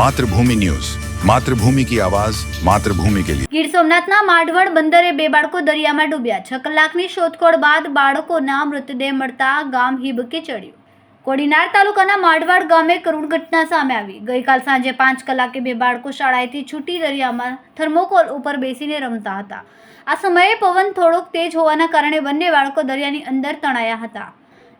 Mathrubhumi news. Mathrubhumi કી આવાજ, માતૃભૂમિ કે લીએ ગીર સોમનાથના માંડવડ બંદરે બે બાળકો દરિયામાં ડૂબ્યા. છ કલાકની શોધખોળ બાદ બાળકોના મૃતદેહ મળતા ગામ હિબકે ચડ્યું. કોડીનાર તાલુકાના માંડવાડ ગામે કરુણ ઘટના સામે આવી. ગઈકાલ સાંજે પાંચ કલાકે બે બાળકો શાળાએથી છૂટી દરિયામાં થર્મોકોલ ઉપર બેસીને રમતા હતા. આ સમયે પવન થોડોક તેજ હોવાના કારણે બંને બાળકો દરિયાની અંદર તણાયા હતા.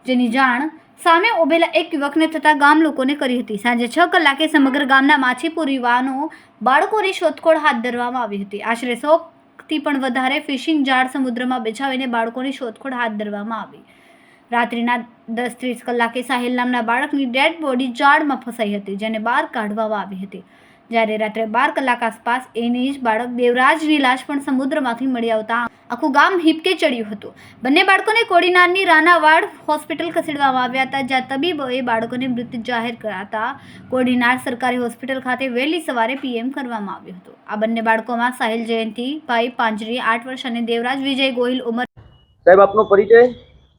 જેની જાણ સામે ઉભેલા એક યુવકને થતા ગામ લોકોને કરી હતી. સાંજે છ કલાકે સમગ્ર ગામના માછીપુરી યુવાનો, બાળકોની શોધખોળ હાથ ધરવામાં આવી હતી. આશરે સોથી પણ વધારે ફિશિંગ જાળ સમુદ્રમાં બેછાવીને બાળકોની શોધખોળ હાથ ધરવામાં આવી. રાત્રિના દસ ત્રીસ કલાકે સાહિલ નામના બાળકની ડેડ બોડી જાળમાં ફસાઈ હતી, જેને બહાર કાઢવામાં આવી હતી. જ્યારે રાત્રે બાર કલાક આસપાસ એની જ બાળક દેવરાજની લાશ પણ સમુદ્રમાંથી મળી આવતા આખું ગામ હિપકે ચડ્યું હતું. બંને બાળકોને કોડીનારની રાનાવાડ હોસ્પિટલ ખસેડવામાં આવ્યા હતા જ્યાં તબીબોએ બાળકોને મૃત જાહેર કરાતા કોડીનાર સરકારી હોસ્પિટલ ખાતે વહેલી સવારે પીએમ કરવામાં આવ્યું હતું. આ બંને બાળકોમાં સાહિલ જયંતિ ભાઈ પાંજરી આઠ વર્ષ અને દેવરાજ વિજય ગોહિલ ઉંમર સાહેબ આપનો પરિચય?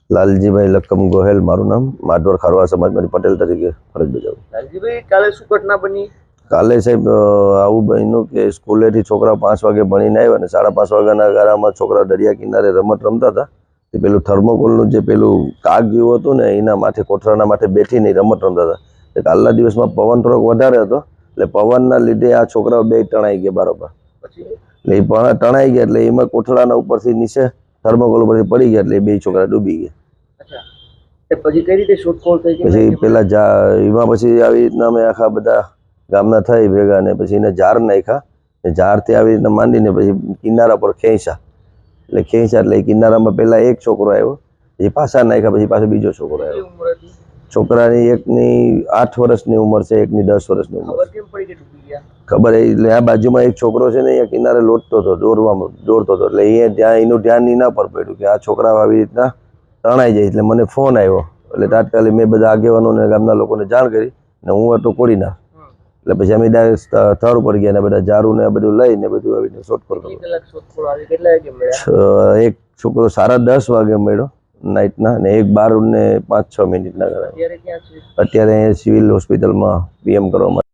લાલજીભાઈ લક્કમ ગોહેલ મારું નામ. માધવર ખારવા સમાજમાંથી પટેલ તરીકે ફરજ બજાવું. લાલજીભાઈ કાલે શું ઘટના બની? કાલે સાહેબ આવું બન્યું કે સ્કૂલેથી છોકરા પાંચ વાગે ભણીને આવ્યા અને સાડા પાંચ વાગ્યાના ગાળામાં છોકરા દરિયા કિનારે રમત રમતા હતા. તે પેલું થર્મોકોલનું જે પેલું કાગ જેવું હતું ને એના માથે કોઠરાના માથે બેઠીને રમત રમતા હતા. તે કાલના દિવસમાં પવન થોડોક વધારે હતો એટલે પવનના લીધે આ છોકરાઓ બે તણાઈ ગયા બરાબર. એટલે એ પણ તણાઈ ગયા એટલે એમાં કોઠરાના ઉપરથી નીચે થર્મોકોલ ઉપરથી પડી ગયા એટલે બે છોકરા ડૂબી ગયા. પછી કઈ રીતે શોધખોળ થઈ પછી પેલા જા એમાં પછી આવી રીતના અમે આખા બધા ગામના થઈ ભેગા ને પછી એને ઝાર નાખ્યા. ને જારથી આવી રીતના માંડીને પછી કિનારા પર ખેંચ્યા. એટલે ખેંચ્યા એટલે એ કિનારામાં પહેલાં એક છોકરો આવ્યો પછી પાછા નાખ્યા પછી પાછો બીજો છોકરો આવ્યો. છોકરાની એકની આઠ વર્ષની ઉંમર છે એકની દસ વર્ષની ઉંમર ખબર એ એટલે આ બાજુમાં એક છોકરો છે ને અહીંયા કિનારે લોટતો હતો દોરવામાં દોરતો હતો. એટલે અહીંયા ત્યાં એનું ધ્યાન એના પર પડ્યું કે આ છોકરા આવી રીતના તણાઈ જાય. એટલે મને ફોન આવ્યો. એટલે તાત્કાલિક મેં બધા આગેવાનોને ગામના લોકોને જાણ કરી ને હું હતો કોડીના. એટલે પછી અમે ડાયરેક્ટ થર ઉપર ગયા ને બધા જારું ને બધું લઈને બધું આવી રીતે શોધખોળ કેટલી કર્યું કલાક શોધખોળ આવી. કેટલા વાગે મળ્યા? છ- એક છોકરો સાડા દસ વાગે મળ્યો નાઇટના ને એક બાર ને પાંચ છ મિનિટના કરાય અત્યારે અત્યારે અહીંયા સિવિલ હોસ્પિટલમાં પીએમ કરવામાં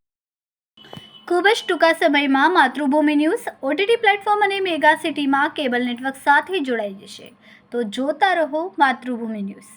ખૂબ જ ટૂંકા સમયમાં માતૃભૂમિ ન્યૂઝ ઓટીટી પ્લેટફોર્મ અને મેગા સિટીમાં કેબલ નેટવર્ક સાથે જોડાઈ જશે. તો જોતા રહો માતૃભૂમિ ન્યૂઝ.